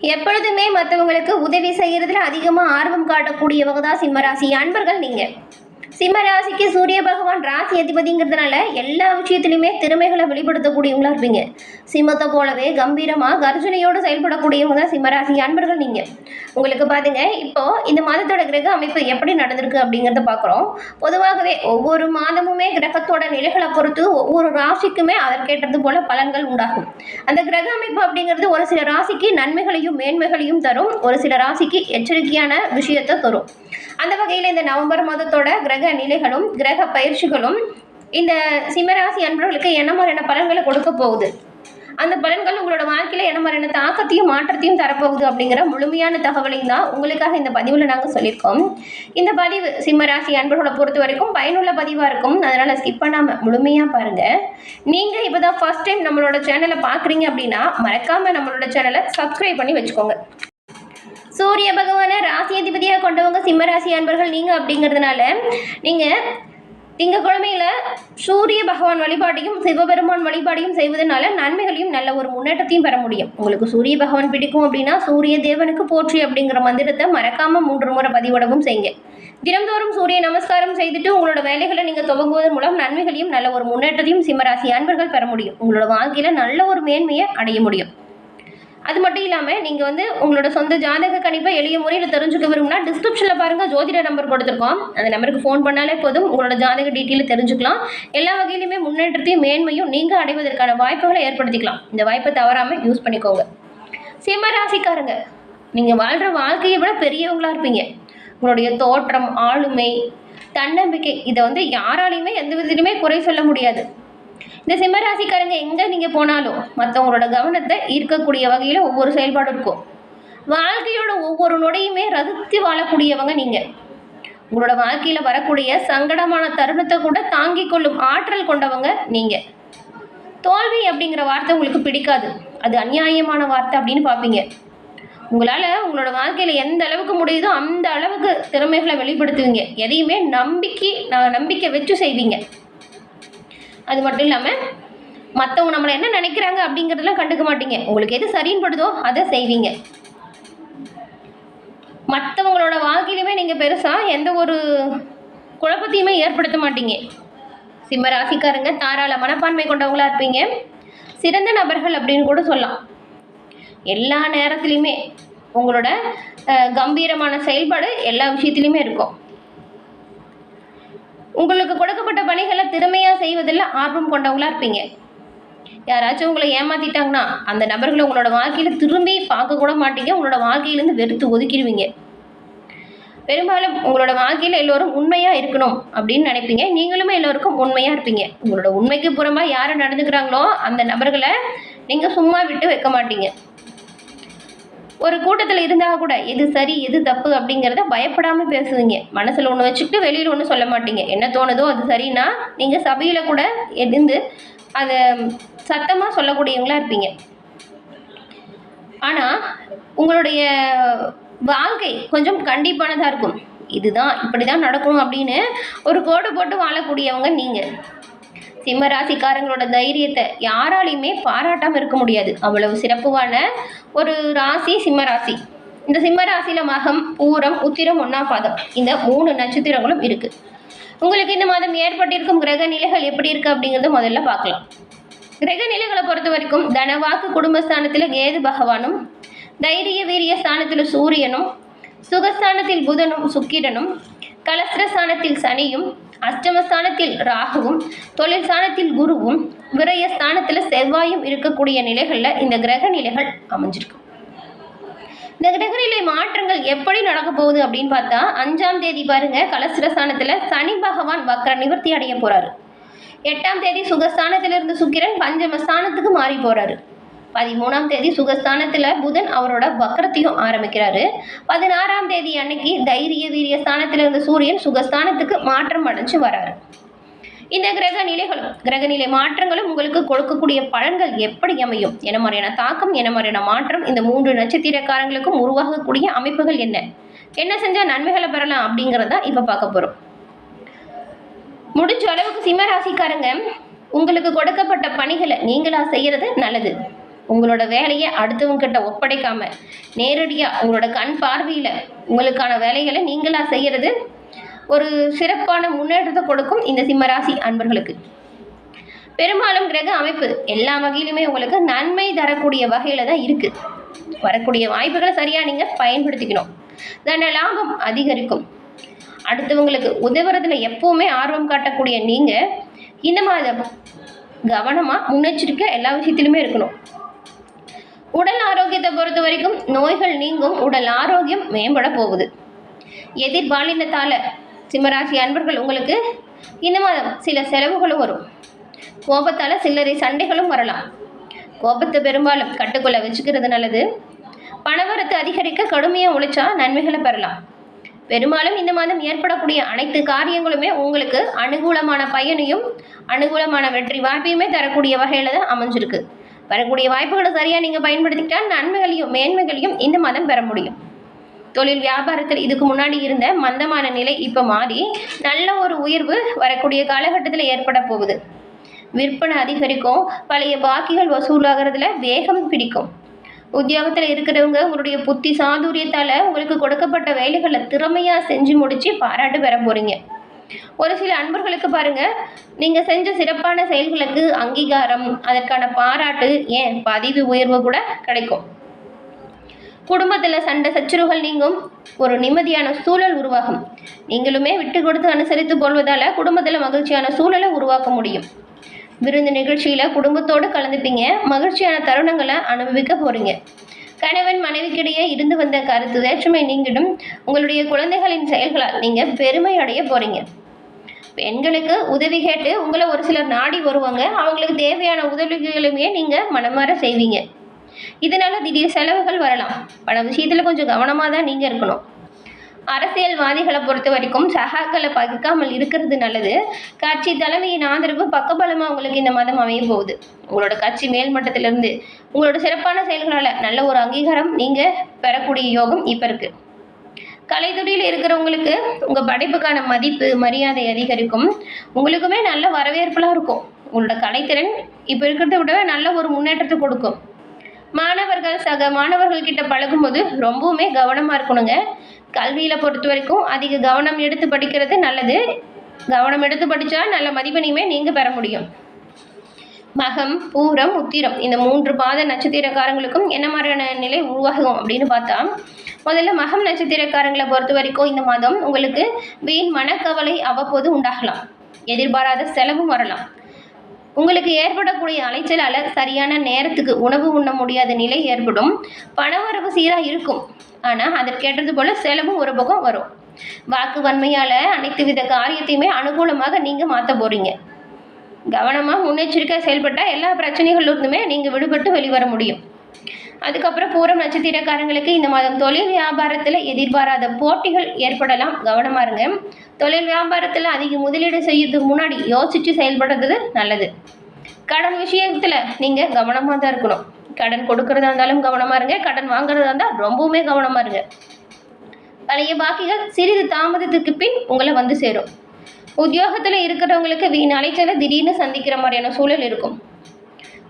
எப்பொழுதுமே மற்றவங்களுக்கு உதவி செய்கிறதுல அதிகமாக ஆர்வம் காட்டக்கூடியவங்க தான் சிம்மராசி அன்பர்கள் நீங்கள் சிம்ம ராசிக்கு சூரிய பகவான் ராசி அதிபதிங்கிறதுனால எல்லா விஷயத்துலையுமே திறமைகளை வெளிப்படுத்தக்கூடியவங்களா இருப்பீங்க. சிம்மத்தை போலவே கம்பீரமாக கர்ஜனையோடு செயல்படக்கூடியவங்க தான் சிம்மராசி அன்பர்கள் நீங்கள் உங்களுக்கு பாருங்க இப்போ இந்த மாதத்தோட கிரக அமைப்பு எப்படி நடந்திருக்கு அப்படிங்கிறத பார்க்குறோம் பொதுவாகவே ஒவ்வொரு மாதமுமே கிரகத்தோட நிலைகளை பொறுத்து ஒவ்வொரு ராசிக்குமே அதற்கேற்றது போல பலன்கள் உண்டாகும். அந்த கிரக அமைப்பு அப்படிங்கிறது ஒரு சில ராசிக்கு நன்மைகளையும் மேன்மைகளையும் தரும் ஒரு சில ராசிக்கு எச்சரிக்கையான விஷயத்தை தரும். அந்த வகையில் இந்த நவம்பர் மாதத்தோட கிரக நிலைகளும் கிரக பயிற்சிகளும் இந்த சிம்மராசி அன்பர்களுக்கு என்ன மாதிரியான பலன்களை கொடுக்க போகுது? அந்த பலன்கள் உங்களோட வாழ்க்கையில் என்ன மாதிரியான தாக்கத்தையும் மாற்றத்தையும் தரப்போகுது அப்படிங்கிற முழுமையான தகவலையும் தான் உங்களுக்காக இந்த பதிவில் நாங்கள் சொல்லியிருக்கோம். இந்த பதிவு சிம்மராசி அன்பர்களை பொறுத்த வரைக்கும் பயனுள்ள பதிவாக இருக்கும். அதனால் ஸ்கிப் பண்ணாமல் முழுமையாக பாருங்கள் நீங்கள் இப்போ தான் ஃபர்ஸ்ட் டைம் நம்மளோட சேனலை பார்க்குறீங்க அப்படின்னா மறக்காமல் நம்மளோட சேனலை சப்ஸ்கிரைப் பண்ணி வச்சுக்கோங்க. சூரிய பகவானை ராசி அதிபதியாக கொண்டவங்க சிம்மராசி அன்பர்கள் நீங்கள் அப்படிங்கிறதுனால நீங்கள் திங்கக்கிழமையில சூரிய பகவான் வழிபாட்டையும் சிவபெருமான் வழிபாடையும் செய்வதனால நன்மைகளையும் நல்ல ஒரு முன்னேற்றத்தையும் பெற முடியும். உங்களுக்கு சூரிய பகவான் பிடிக்கும் அப்படின்னா சூரிய தேவனுக்கு போற்றி அப்படிங்கிற மந்திரத்தை மறக்காம மூன்று முறை பதிவிடவும் செய்யுங்க. தினந்தோறும் சூரிய நமஸ்காரம் செய்துட்டு உங்களோட வேலைகளை நீங்கள் துவங்குவதன் மூலம் நன்மைகளையும் நல்ல ஒரு முன்னேற்றத்தையும் சிம்மராசி அன்பர்கள் பெற முடியும். உங்களோட வாழ்க்கையில் நல்ல ஒரு மேன்மையை அடைய முடியும். அது மட்டும் இல்லாமல் நீங்கள் வந்து உங்களோட சொந்த ஜாதக கணிப்பை எளிய முறையில் தெரிஞ்சுக்க விரும்பினா டிஸ்கிரிப்ஷனில் பாருங்கள் ஜோதிட நம்பர் கொடுத்துருக்கோம். அந்த நம்பருக்கு ஃபோன் பண்ணாலே போதும். உங்களோட ஜாதக டீட்டெயில் தெரிஞ்சுக்கலாம். எல்லா வகையிலுமே முன்னேற்றத்தையும் மேன்மையும் நீங்கள் அடைவதற்கான வாய்ப்புகளை ஏற்படுத்திக்கலாம். இந்த வாய்ப்பை தவறாமல் யூஸ் பண்ணிக்கோங்க. சிம்ம ராசிக்காரங்க நீங்கள் வாழ்கிற வாழ்க்கையை விட பெரியவங்களாக இருப்பீங்க. உங்களுடைய தோற்றம் ஆளுமை தன்னம்பிக்கை இதை வந்து யாராலையுமே எந்த விதத்துலையுமே குறை சொல்ல முடியாது. இந்த சிம்மராசிக்காரங்க எங்கே நீங்கள் போனாலும் மற்றவங்களோட கவனத்தை ஈர்க்கக்கூடிய வகையில் ஒவ்வொரு செயல்பாடும் இருக்கும். வாழ்க்கையோட ஒவ்வொரு நொடியுமே ரசித்து வாழக்கூடியவங்க நீங்கள் உங்களோட வாழ்க்கையில் வரக்கூடிய சங்கடமான தருணத்தை கூட தாங்கிக் கொள்ளும் ஆற்றல் கொண்டவங்க நீங்கள் தோல்வி அப்படிங்கிற வார்த்தை உங்களுக்கு பிடிக்காது. அது அநியாயமான வார்த்தை அப்படின்னு பார்ப்பீங்க. உங்களால் உங்களோட வாழ்க்கையில் எந்த அளவுக்கு முடியுதோ அந்த அளவுக்கு திறமைகளை வெளிப்படுத்துவீங்க. எதையுமே நம்பிக்கை நான் நம்பிக்கை வச்சு செய்வீங்க. அது மட்டும் இல்லாமல் மற்றவங்க நம்மளை என்ன நினைக்கிறாங்க அப்படிங்கிறதெல்லாம் கண்டுக்க மாட்டீங்க. உங்களுக்கு எது சரின்னு படுதோ அதை செய்வீங்க. மற்றவங்களோட வாழ்க்கையிலுமே நீங்கள் பெருசாக எந்த ஒரு குழப்பத்தையுமே ஏற்படுத்த மாட்டீங்க. சிம்ம ராசிக்காரங்க தாராள மனப்பான்மை கொண்டவங்களா இருப்பீங்க. சிறந்த நபர்கள் அப்படின்னு கூட சொல்லலாம். எல்லா நேரத்துலையுமே உங்களோட கம்பீரமான செயல்பாடு எல்லா விஷயத்துலையுமே இருக்கும். உங்களுக்கு கொடுக்கப்பட்ட பணிகளை திறமையாக செய்வதில் ஆர்வம் கொண்டவங்களா இருப்பீங்க. யாராச்சும் உங்களை ஏமாத்திட்டாங்கன்னா அந்த நபர்களை உங்களோட வாழ்க்கையில் திரும்பி பார்க்க கூட மாட்டீங்க. உங்களோட வாழ்க்கையிலேருந்து வெறுத்து ஒதுக்கிடுவீங்க. பெரும்பாலும் உங்களோட வாழ்க்கையில் எல்லோரும் உண்மையாக இருக்கணும் அப்படின்னு நினைப்பீங்க. நீங்களுமே எல்லோருக்கும் உண்மையாக இருப்பீங்க. உங்களோட உண்மைக்கு புறமாக யார் நடந்துக்கிறாங்களோ அந்த நபர்களை நீங்கள் சும்மா விட்டு வைக்க மாட்டீங்க. ஒரு கூட்டத்தில் இருந்தால் கூட எது சரி எது தப்பு அப்படிங்கிறத பயப்படாமல் பேசுவீங்க. மனசில் ஒன்று வச்சுக்கிட்டு வெளியில் ஒன்றும் சொல்ல மாட்டீங்க. என்ன தோணுதோ அது சரின்னா நீங்கள் சபையில் கூட இருந்து அதை சத்தமாக சொல்லக்கூடியவங்களாக இருப்பீங்க. ஆனால் உங்களுடைய வாழ்க்கை கொஞ்சம் கண்டிப்பானதாக இருக்கும். இதுதான் இப்படி தான் நடக்கணும் அப்படின்னு ஒரு கோடு போட்டு வாழக்கூடியவங்க நீங்கள் சிம்ம ராசிக்காரங்களோட தைரியத்தை யாராலையுமே பாராட்டாமல் இருக்க முடியாது. அவ்வளவு சிறப்புவான ஒரு ராசி சிம்ம ராசி இந்த சிம்மராசியில் மகம் பூரம் உத்திரம் ஒன்றாம் பாதம். இந்த மூணு நட்சத்திரங்களும் இருக்குது உங்களுக்கு இந்த மாதம் ஏற்பட்டிருக்கும் கிரக நிலைகள் எப்படி இருக்குது அப்படிங்கிறத முதல்ல பார்க்கலாம். கிரக நிலைகளை பொறுத்த வரைக்கும் தனவாக்கு குடும்பஸ்தானத்தில் கேது பகவானும் தைரிய வீரிய ஸ்தானத்தில் சூரியனும் சுகஸ்தானத்தில் புதனும் சுக்கிரனும் கலஸ்திரஸ்தானத்தில் சனியும் அஷ்டமஸ்தானத்தில் ராகுவும் தொழில் ஸ்தானத்தில் குருவும் விரயஸ்தானத்தில் செவ்வாயும் இருக்கக்கூடிய நிலைகளில் இந்த கிரக நிலைகள் அமைஞ்சிருக்கு. இந்த கிரகநிலை மாற்றங்கள் எப்படி நடக்க போகுது அப்படின்னு பார்த்தா அஞ்சாம் தேதி பாருங்க கலஸ்திரஸ்தானத்தில் சனி பகவான் வக்ர நிவர்த்தி அடைய போறாரு. எட்டாம் தேதி சுகஸ்தானத்திலிருந்து சுக்கிரன் பஞ்சமஸ்தானத்துக்கு மாறி போறாரு. பதிமூணாம் தேதி சுகஸ்தானத்தில் புதன் அவரோட வக்கரத்தையும் ஆரம்பிக்கிறாரு. பதினாறாம் தேதி அன்னைக்கு தைரிய வீரிய ஸ்தானத்தில் இருந்த சூரியன் சுகஸ்தானத்துக்கு மாற்றம் அடைஞ்சு வராரு. இந்த கிரக நிலைகளும் கிரகநிலை மாற்றங்களும் உங்களுக்கு கொடுக்கக்கூடிய பலன்கள் எப்படி அமையும்? என்ன மாதிரியான தாக்கம் என்ன மாதிரியான மாற்றம்? இந்த மூன்று நட்சத்திரக்காரங்களுக்கும் உருவாகக்கூடிய அமைப்புகள் என்ன? என்ன செஞ்சால் நன்மைகளை பெறலாம் அப்படிங்கிறத இப்போ பார்க்க போகிறோம் முடிஞ்ச அளவுக்கு சிம்ம ராசிக்காரங்க உங்களுக்கு கொடுக்கப்பட்ட பணிகளை நீங்களா செய்யறது நல்லது. உங்களோட வேலையை அடுத்தவங்க கிட்ட ஒப்படைக்காம நேரடியாக உங்களோட கண் பார்வையில் உங்களுக்கான வேலைகளை நீங்களாக செய்கிறது ஒரு சிறப்பான முன்னேற்றத்தை கொடுக்கும் இந்த சிம்மராசி அன்பர்களுக்கு. பெரும்பாலும் கிரக அமைப்பு எல்லா வகையிலுமே உங்களுக்கு நன்மை தரக்கூடிய வகையில் தான் இருக்குது வரக்கூடிய வாய்ப்புகளை சரியாக நீங்கள் பயன்படுத்திக்கணும். தன லாபம் அதிகரிக்கும். அடுத்தவங்களுக்கு உதவுறதுல எப்போவுமே ஆர்வம் காட்டக்கூடிய நீங்கள் இந்த மாதம் கவனமாக முன்னெச்சரிக்கை எல்லா விஷயத்திலுமே இருக்கணும். உடல் ஆரோக்கியத்தை பொறுத்த வரைக்கும் நோய்கள் நீங்கும் உடல் ஆரோக்கியம் மேம்பட போகுது. எதிர்பாலினத்தால் சிம்மராசி அன்பர்கள் உங்களுக்கு இந்த மாதம் சில செலவுகளும் வரும். கோபத்தால் சில்லறை சண்டைகளும் வரலாம். கோபத்தை பெரும்பாலும் கட்டுக்குள்ள வச்சுக்கிறது நல்லது. பணவரத்து அதிகரிக்க கடுமையாக உழைச்சா நன்மைகளை பெறலாம். பெரும்பாலும் இந்த மாதம் ஏற்படக்கூடிய அனைத்து காரியங்களுமே உங்களுக்கு அனுகூலமான பயனையும் அனுகூலமான வெற்றி வாய்ப்பையுமே தரக்கூடிய வகையில் தான் அமைஞ்சிருக்கு. வரக்கூடிய வாய்ப்புகளை சரியாக நீங்கள் பயன்படுத்திக்கிட்டால் நன்மைகளையும் மேன்மைகளையும் இந்த மாதம் பெற முடியும். தொழில் வியாபாரத்தில் இதுக்கு முன்னாடி இருந்த மந்தமான நிலை இப்போ மாறி நல்ல ஒரு உயர்வு வரக்கூடிய காலகட்டத்தில் ஏற்பட போகுது. விற்பனை அதிகரிக்கும் பழைய பாக்கிகள் வசூலாகிறதுல வேகம் பிடிக்கும். உத்தியோகத்தில் இருக்கிறவங்க உங்களுடைய புத்தி சாதுரியத்தால் உங்களுக்கு கொடுக்கப்பட்ட வேலைகளை திறமையாக செஞ்சு முடித்து பாராட்டு பெற போகிறீங்க ஒரு சில அன்பர்களுக்கு பாருங்க நீங்கள் செஞ்ச சிறப்பான செயல்களுக்கு அங்கீகாரம் அதற்கான பாராட்டு ஏன்? பதிவு உயர்வு கூட கிடைக்கும். குடும்பத்தில் சண்டை சச்சரவுகள் நீங்கும். ஒரு நிம்மதியான சூழல் உருவாகும். நீங்களுமே விட்டு கொடுத்து அனுசரித்து கொள்வதால் குடும்பத்தில் மகிழ்ச்சியான சூழலை உருவாக்க முடியும். விருந்து நிகழ்ச்சியில் குடும்பத்தோடு கலந்துப்பீங்க. மகிழ்ச்சியான தருணங்களை அனுபவிக்க போகிறீங்க கணவன் மனைவிக்கிடையே இருந்து வந்த கருத்து வேற்றுமை நீங்கிடும். உங்களுடைய குழந்தைகளின் செயல்களால் நீங்கள் பெருமை அடைய போகிறீங்க பெண்களுக்கு உதவி கேட்டு உங்களை ஒரு சிலர் நாடி வருவாங்க. அவங்களுக்கு தேவையான உதவிகளுமே நீங்கள் மனமாற செய்வீங்க. இதனால் திடீர் செலவுகள் வரலாம். பல விஷயத்தில் கொஞ்சம் கவனமாக தான் நீங்கள் இருக்கணும். அரசியல்வாதிகளை பொறுத்த வரைக்கும் சகாக்களை பகிக்காமல் இருக்கிறது நல்லது. கட்சி தலைமையின் ஆதரவு பக்கபலமாக உங்களுக்கு இந்த மாதம் அமைய போகுது. உங்களோட கட்சி மேல்மட்டத்திலிருந்து உங்களோட சிறப்பான செயல்களால் நல்ல ஒரு அங்கீகாரம் நீங்கள் பெறக்கூடிய யோகம் இப்போ இருக்குது கலைத்துறையில் இருக்கிறவங்களுக்கு உங்கள் படைப்புக்கான மதிப்பு மரியாதை அதிகரிக்கும். உங்களுக்குமே நல்ல வரவேற்பெலாம் இருக்கும். உங்களோட கலைத்திறன் இப்போ இருக்கிறத விட நல்ல ஒரு முன்னேற்றத்தை கொடுக்கும். மாணவர்கள் சக மாணவர்கள் கிட்ட பழகும்போது ரொம்பவுமே கவனமாக இருக்கணுங்க. கல்வியில் பொறுத்த வரைக்கும் அதிக கவனம் எடுத்து படிக்கிறது நல்லது. கவனம் எடுத்து படித்தா நல்ல மதிப்பெண்ணையுமே நீங்கள் பெற முடியும். மகம் பூரம் உத்திரம் இந்த மூன்று பாத நட்சத்திரக்காரங்களுக்கும் என்ன மாதிரியான நிலை உருவாகும் அப்படின்னு பார்த்தா முதல்ல மகம் நட்சத்திரக்காரங்களை பொறுத்த வரைக்கும் இந்த மாதம் உங்களுக்கு வீண் மனக்கவலை அவ்வப்போது உண்டாகலாம். எதிர்பாராத செலவும் வரலாம். உங்களுக்கு ஏற்படக்கூடிய அலைச்சலால் சரியான நேரத்துக்கு உணவு உண்ண முடியாத நிலை ஏற்படும். பணவரவு சீராக இருக்கும். ஆனால் அதற்கேற்றது போல் செலவும் ஒரு பக்கம் வரும். வாக்கு வன்மையால் அனைத்து வித காரியத்தையுமே அனுகூலமாக நீங்கள் மாற்ற போகிறீங்க கவனமாக முன்னெச்சரிக்கை செயல்பட்டால் எல்லா பிரச்சனைகளிலிருந்துமே நீங்கள் விடுபட்டு வெளிவர முடியும். அதுக்கப்புறம் பூரம் நட்சத்திரக்காரங்களுக்கு இந்த மாதம் தொழில் வியாபாரத்தில் எதிர்பாராத போட்டிகள் ஏற்படலாம். கவனமாக இருங்க. தொழில் வியாபாரத்தில் அதிக முதலீடு செய்யறதுக்கு முன்னாடி யோசித்து செயல்படுறது நல்லது. கடன் விஷயத்தில் நீங்கள் கவனமாக தான் இருக்கணும். கடன் கொடுக்கறதா இருந்தாலும் கவனமாக இருங்க. கடன் வாங்குறதா இருந்தால் ரொம்பவுமே கவனமாக இருங்க. பழைய பாக்கிகள் சிறிது தாமதத்துக்கு பின் உங்களை வந்து சேரும். உத்தியோகத்தில் இருக்கிறவங்களுக்கு வீண் அலைச்சலை திடீர்னு சந்திக்கிற மாதிரியான சூழல் இருக்கும்.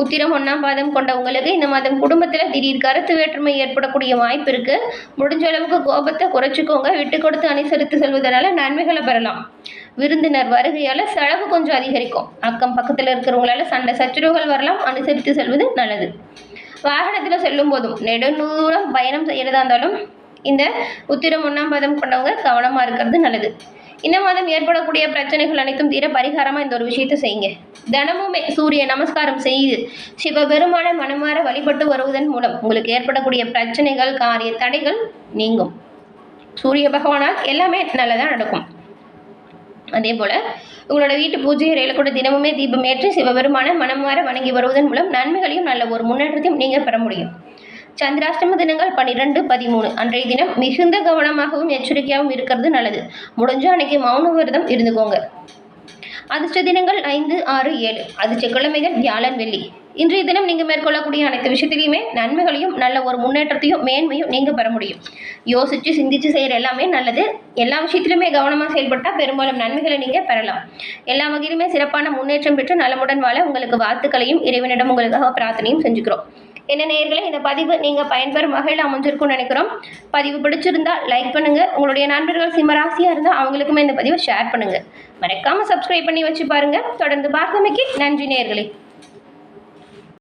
உத்திரம் ஒன்றாம் பாதம் கொண்ட உங்களுக்கு இந்த மாதம் குடும்பத்தில் திடீர் கருத்து வேற்றுமை ஏற்படக்கூடிய வாய்ப்பு இருக்குது முடிஞ்ச அளவுக்கு கோபத்தை குறைச்சிக்கோங்க. விட்டு கொடுத்து அனுசரித்து செல்வதனால நன்மைகளை பெறலாம். விருந்தினர் வருகையால் செலவு கொஞ்சம் அதிகரிக்கும். அக்கம் பக்கத்தில் இருக்கிறவங்களால சண்டை சச்சரவுகள் வரலாம். அனுசரித்து செல்வது நல்லது. வாகனத்தில் செல்லும் போதும் நெடுநூறம் பயணம் செய்கிறதா இருந்தாலும் இந்த உத்திரம் ஒன்றாம் பதம் கொண்டவங்க கவனமாக இருக்கிறது நல்லது. இந்த மாதம் ஏற்படக்கூடிய பிரச்சனைகள் அனைத்தும் தீர பரிகாரமாக இந்த ஒரு விஷயத்தை செய்யுங்க. தினமுமே சூரிய நமஸ்காரம் செய்து சிவபெருமான மனமாற வழிபட்டு வருவதன் மூலம் உங்களுக்கு ஏற்படக்கூடிய பிரச்சனைகள் காரிய தடைகள் நீங்கும். சூரிய பகவானால் எல்லாமே நல்லதாக நடக்கும். அதே போல் உங்களோட வீட்டு பூஜை அறையில் கூட தினமுமே தீபம் ஏற்றி சிவபெருமான மனம் மனமாற வணங்கி வருவதன் மூலம் நன்மைகளையும் நல்ல ஒரு முன்னேற்றத்தையும் நீங்கள் பெற முடியும். சந்திராஷ்டம தினங்கள் பன்னிரெண்டு பதிமூணு. அன்றைய தினம் மிகுந்த கவனமாகவும் எச்சரிக்கையாகவும் இருக்கிறது நல்லது. முடிஞ்ச அன்னைக்கு மௌன விரதம் இருந்துக்கோங்க. அதிர்ஷ்ட தினங்கள் ஐந்து ஆறு ஏழு. அதிர்ஷ்ட கிழமைகள் வியாழன் வெள்ளி. இன்றைய தினம் நீங்கள் மேற்கொள்ளக்கூடிய அனைத்து விஷயத்திலையுமே நன்மைகளையும் நல்ல ஒரு முன்னேற்றத்தையும் மேன்மையும் நீங்கள் பெற முடியும். யோசித்து சிந்தித்து செய்கிற எல்லாமே நல்லது. எல்லா விஷயத்திலுமே கவனமாக செயல்பட்டால் பெரும்பாலும் நன்மைகளை நீங்கள் பெறலாம். எல்லா வகையிலுமே சிறப்பான முன்னேற்றம் பெற்று நலமுடன் வாழ உங்களுக்கு வாழ்த்துக்களையும் இறைவனிடம் உங்களுக்காக பிரார்த்தனையும் செஞ்சுக்கிறோம். என்ன நேர்களை இந்த பதிவு நீங்கள் பயன்பெறும் வகையில் அமைஞ்சிருக்கும்னு நினைக்கிறோம். பதிவு பிடிச்சிருந்தா லைக் பண்ணுங்கள் உங்களுடைய நண்பர்கள் சிம்மராசியாக இருந்தால் அவங்களுக்குமே இந்த பதிவை ஷேர் பண்ணுங்கள் மறக்காமல் சப்ஸ்கிரைப் பண்ணி வச்சு பாருங்கள் தொடர்ந்து பார்த்தமைக்கு நன்றி நேர்களை